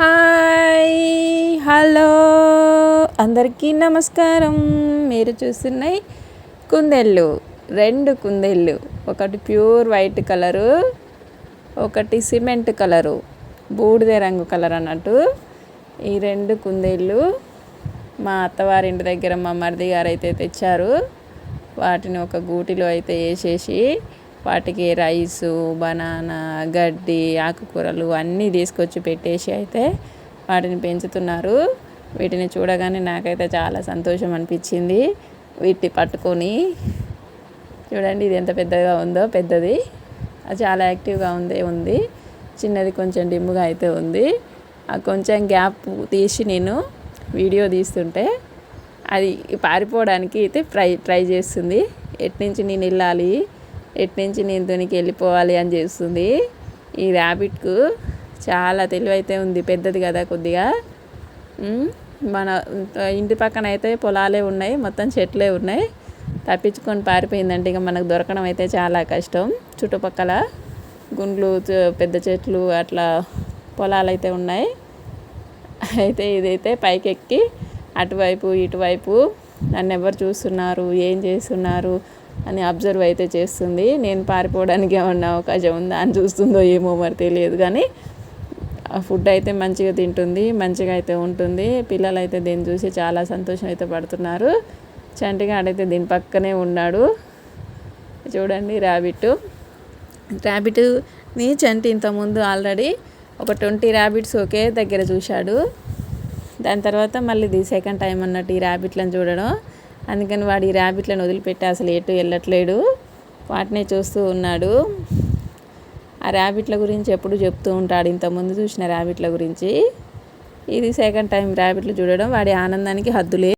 Hi hello. అందరికీ నమస్కారం. మీరు చూస్తున్నాయి కుందేళ్ళు రెండు కుందేళ్ళు. ఒకటి ప్యూర్ వైట్ కలరు ఒకటి సిమెంట్ కలరు. బూడిద రంగు కలర్ అన్నట్టు. ఈ రెండు కుందేళ్ళు మా అత్తవారింటి దగ్గర మా మరిది గారు అయితే తెచ్చారు. వాటిని ఒక గూటిలో అయితే వేసేసి వాటికి రైసు బనానా గడ్డి ఆకుకూరలు అన్నీ తీసుకొచ్చి పెట్టేసి అయితే వాటిని పెంచుతున్నారు. వీటిని చూడగానే నాకైతే చాలా సంతోషం అనిపించింది. వీటిని పట్టుకొని చూడండి ఇది ఎంత పెద్దగా ఉందో పెద్దది. అది చాలా యాక్టివ్గా ఉంది ఉంది. చిన్నది కొంచెం డిమ్ముగా అయితే ఉంది. ఆ కొంచెం గ్యాప్ తీసి నేను వీడియో తీస్తుంటే అది పారిపోవడానికి అయితే ట్రై ట్రై చేస్తుంది. ఎట్నుంచి నేను వెళ్ళాలి? ఎట్నుంచి నేను తొనికి వెళ్ళిపోవాలి అని చేస్తుంది. ఈ ర్యాబిట్కు చాలా తెలివైతే ఉంది పెద్దది కదా కొద్దిగా. మన ఇంటి పక్కన అయితే పొలాలే ఉన్నాయి మొత్తం చెట్లే ఉన్నాయి. తప్పించుకొని పారిపోయిందంటే ఇక మనకు దొరకడం అయితే చాలా కష్టం. చుట్టుపక్కల గుండ్లు పెద్ద చెట్లు అట్లా పొలాలు అయితే ఉన్నాయి. అయితే ఇదైతే పైకెక్కి అటువైపు ఇటువైపు నన్ను ఎవరు చూస్తున్నారు ఏం చేస్తున్నారు అని అబ్జర్వ్ అయితే చేస్తుంది. నేను పారిపోవడానికి ఏమన్నా అవకాశం ఉందా అని చూస్తుందో ఏమో మరి తెలియదు కానీ ఆ ఫుడ్ అయితే మంచిగా తింటుంది మంచిగా అయితే ఉంటుంది. పిల్లలు అయితే దీన్ని చూసి చాలా సంతోషం అయితే పడుతున్నారు. చంటిగాడైతే దీని పక్కనే ఉన్నాడు. చూడండి ర్యాబిట్ ర్యాబిట్ని చంటి ఇంతకుముందు ఆల్రెడీ ఒక ట్వంటీ ర్యాబిట్స్ ఒకే దగ్గర చూశాడు. దాని తర్వాత మళ్ళీ ఇది సెకండ్ టైం అన్నట్టు ఈ ర్యాబిట్లను చూడడం. అందుకని వాడు ఈ ర్యాబిట్లను వదిలిపెట్టి అసలు ఎటు వెళ్ళట్లేడు. వాటినే చూస్తూ ఉన్నాడు. ఆ ర్యాబిట్ల గురించి ఎప్పుడు చెప్తూ ఉంటాడు. ఇంతకుముందు చూసిన ర్యాబిట్ల గురించి. ఇది సెకండ్ టైం ర్యాబిట్లు చూడడం. వాడి ఆనందానికి హద్దులే